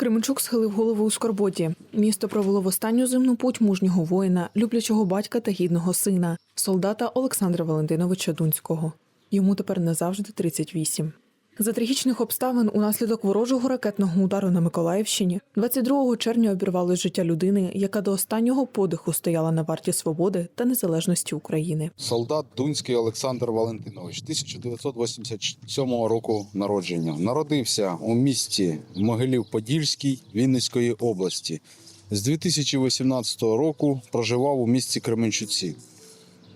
Кременчук схилив голову у скорботі. Місто провело в останню земну путь мужнього воїна, люблячого батька та гідного сина, солдата Олександра Валентиновича Дунського. Йому тепер назавжди 38. За трагічних обставин унаслідок ворожого ракетного удару на Миколаївщині 22 червня обірвалось життя людини, яка до останнього подиху стояла на варті свободи та незалежності України. Солдат Дунський Олександр Валентинович, 1987 року народження. Народився у місті Могилів-Подільський Вінницької області. З 2018 року проживав у місті Кременчуці.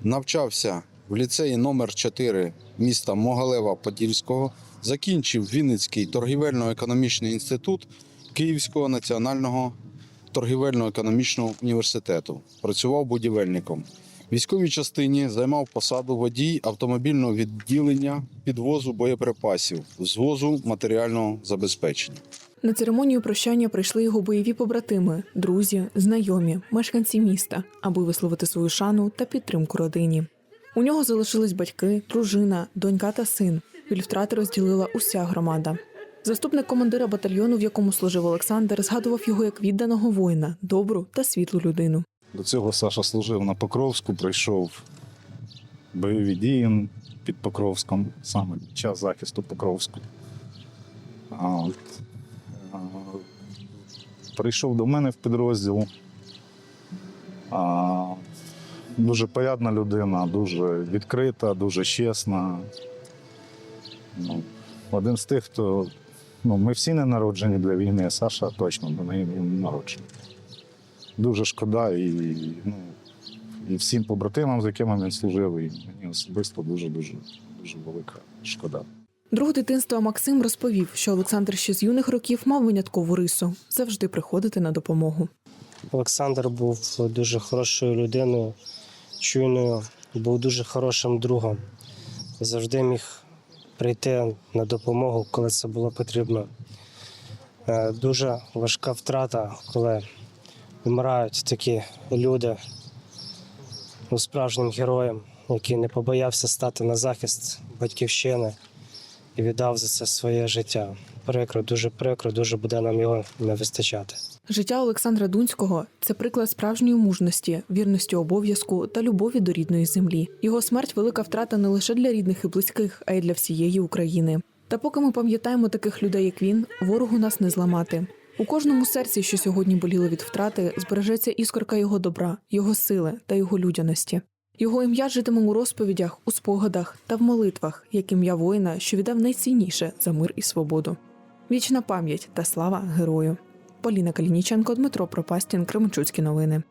Навчався в ліцеї номер 4 міста Могалева Подільського. Закінчив Вінницький торгівельно-економічний інститут Київського національного торгівельно-економічного університету. Працював будівельником. В військовій частині займав посаду водій автомобільного відділення підвозу боєприпасів, звозу матеріального забезпечення. На церемонію прощання прийшли його бойові побратими, друзі, знайомі, мешканці міста, аби висловити свою шану та підтримку родині. У нього залишились батьки, дружина, донька та син. Біль втрати розділила уся громада. Заступник командира батальйону, в якому служив Олександр, згадував його як відданого воїна, добру та світлу людину. До цього Саша служив на Покровську, пройшов бойові дії під Покровськом, саме під час захисту Покровську. А, от, а, прийшов до мене в підрозділ. А, дуже порядна людина, дуже відкрита, дуже чесна. Ну, один з тих, хто. Ну, ми всі не народжені для війни, а Саша точно до неї він народжений дуже шкода і, ну, і всім побратимам, з якими він служив, і мені особисто дуже дуже дуже велика шкода. Друг дитинства Максим розповів, що Олександр ще з юних років мав виняткову рису завжди приходити на допомогу. Олександр був дуже хорошою людиною, чуйною, був дуже хорошим другом. Завжди міг прийти на допомогу, коли це було потрібно. Е, Дуже важка втрата, коли вмирають такі люди ну, справжнім героєм, який не побоявся стати на захист батьківщини і віддав за це своє життя. Прикро, дуже прикро, дуже буде нам його не вистачати. Життя Олександра Дунського це приклад справжньої мужності, вірності обов'язку та любові до рідної землі. Його смерть велика втрата не лише для рідних і близьких, а й для всієї України. Та поки ми пам'ятаємо таких людей, як він, ворогу нас не зламати. У кожному серці, що сьогодні боліло від втрати, збережеться іскорка його добра, його сили та його людяності. Його ім'я житиме у розповідях, у спогадах та в молитвах, як ім'я воїна, що віддав найцінніше за мир і свободу. Вічна пам'ять та слава герою. Поліна Калініченко, Дмитро Пропастін, Кременчуцькі новини.